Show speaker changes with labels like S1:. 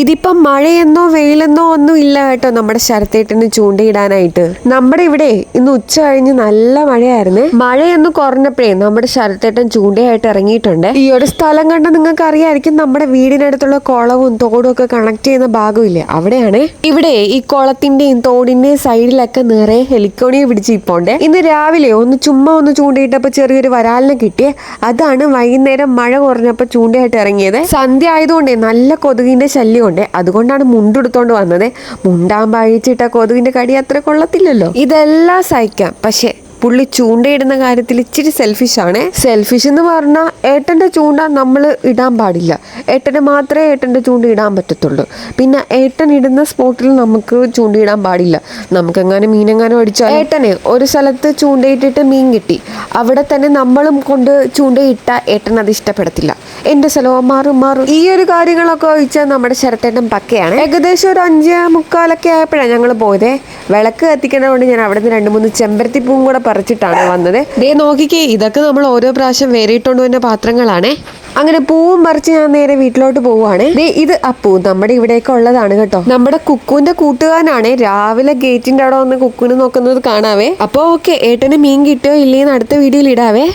S1: ഇതിപ്പം മഴയെന്നോ വെയിലെന്നോ ഒന്നും ഇല്ല കേട്ടോ നമ്മുടെ ശരത്തേട്ടിന് ചൂണ്ടയിടാനായിട്ട്. നമ്മുടെ ഇവിടെ ഇന്ന് ഉച്ച കഴിഞ്ഞ് നല്ല മഴയായിരുന്നു. മഴയൊന്ന് കുറഞ്ഞപ്പോഴേ നമ്മുടെ ശരത്തേട്ടൻ ചൂണ്ടയായിട്ട് ഇറങ്ങിയിട്ടുണ്ട്. ഈ ഒരു സ്ഥലം കണ്ട് നിങ്ങൾക്ക് അറിയായിരിക്കും നമ്മുടെ വീടിനടുത്തുള്ള കുളവും തോടും ഒക്കെ കണക്ട് ചെയ്യുന്ന ഭാഗമില്ലേ അവിടെയാണ്. ഇവിടെ ഈ കുളത്തിന്റെയും തോടിന്റെയും സൈഡിലൊക്കെ നിറയെ ഹെലിക്കോണിയെ പിടിച്ച് ഇപ്പോണ്ട് ഇന്ന് രാവിലെ ഒന്ന് ചുമ്മാ ഒന്ന് ചൂണ്ടയിട്ടപ്പോ ചെറിയൊരു വരാലിനെ കിട്ടിയേ. അതാണ് വൈകുന്നേരം മഴ കുറഞ്ഞപ്പോ ചൂണ്ടയായിട്ട് ഇറങ്ങിയത്. സന്ധ്യ ആയതുകൊണ്ടേ നല്ല കൊതുകിന്റെ ശല്യമുണ്ട്. അതുകൊണ്ടാണ് മുണ്ടെടുത്തോണ്ട് വന്നത്. മുണ്ടാൻ അഴിച്ചിട്ട കൊതുകിന്റെ കടി അത്ര കൊള്ളത്തില്ലല്ലോ. ഇതെല്ലാം സഹിക്കാം. പക്ഷെ പുള്ളി ചൂണ്ടയിടുന്ന കാര്യത്തിൽ ഇച്ചിരി സെൽഫിഷാണ് സെൽഫിഷ് എന്ന് പറഞ്ഞാൽ ഏട്ടന്റെ ചൂണ്ട നമ്മൾ ഇടാൻ പാടില്ല. ഏട്ടന് മാത്രമേ ഏട്ടന്റെ ചൂണ്ട ഇടാൻ പറ്റത്തുള്ളൂ. പിന്നെ ഏട്ടൻ ഇടുന്ന സ്പോട്ടിൽ നമുക്ക് ചൂണ്ടയിടാൻ പാടില്ല. നമുക്കെങ്ങാനും മീനെങ്ങാനും അടിച്ചാൽ ഏട്ടനെ ഒരു സ്ഥലത്ത് ചൂണ്ടയിട്ടിട്ട് മീൻ കിട്ടി. അവിടെ തന്നെ നമ്മളും കൊണ്ട് ചൂണ്ടയിട്ട ഏട്ടൻ അത് ഇഷ്ടപ്പെടത്തില്ല. എന്റെ സ്ഥലവും മാറും മാറും. ഈ ഒരു കാര്യങ്ങളൊക്കെ ഒഴിച്ചാൽ നമ്മുടെ ശരത്തേട്ടൻ പക്കയാണ്. ഏകദേശം ഒരു അഞ്ച് മുക്കാലൊക്കെ ആയപ്പോഴാണ് ഞങ്ങൾ പോയത്. വിളക്ക് കത്തിക്കുന്നതുകൊണ്ട് ഞാൻ അവിടെ നിന്ന് രണ്ട് മൂന്ന് ചെമ്പരത്തി പൂവും കൂടെ പറിച്ചിട്ടാണ് വന്നത്. ദേ നോക്കിക്കേ ഇതൊക്കെ നമ്മൾ ഓരോ പ്രാവശ്യം വേറിയിട്ടുണ്ട് വന്ന പാത്രങ്ങളാണേ. അങ്ങനെ പൂവും പറിച്ച് ഞാൻ നേരെ വീട്ടിലോട്ട് പോവുകയാണ് ഇത് അപ്പൂ നമ്മുടെ ഇവിടെയൊക്കെ ഉള്ളതാണ് കേട്ടോ. നമ്മുടെ കുക്കുവിന്റെ കൂട്ടുകാരനാണ്. രാവിലെ ഗേറ്റിന്റെ അവിടെ വന്ന് കുക്കുവിന് നോക്കുന്നത് കാണാവേ. അപ്പൊ ഓക്കെ ഏട്ടന് മീൻ കിട്ടിയോ ഇല്ലേന്ന് അടുത്ത വീഡിയോയിൽ ഇടാവേ.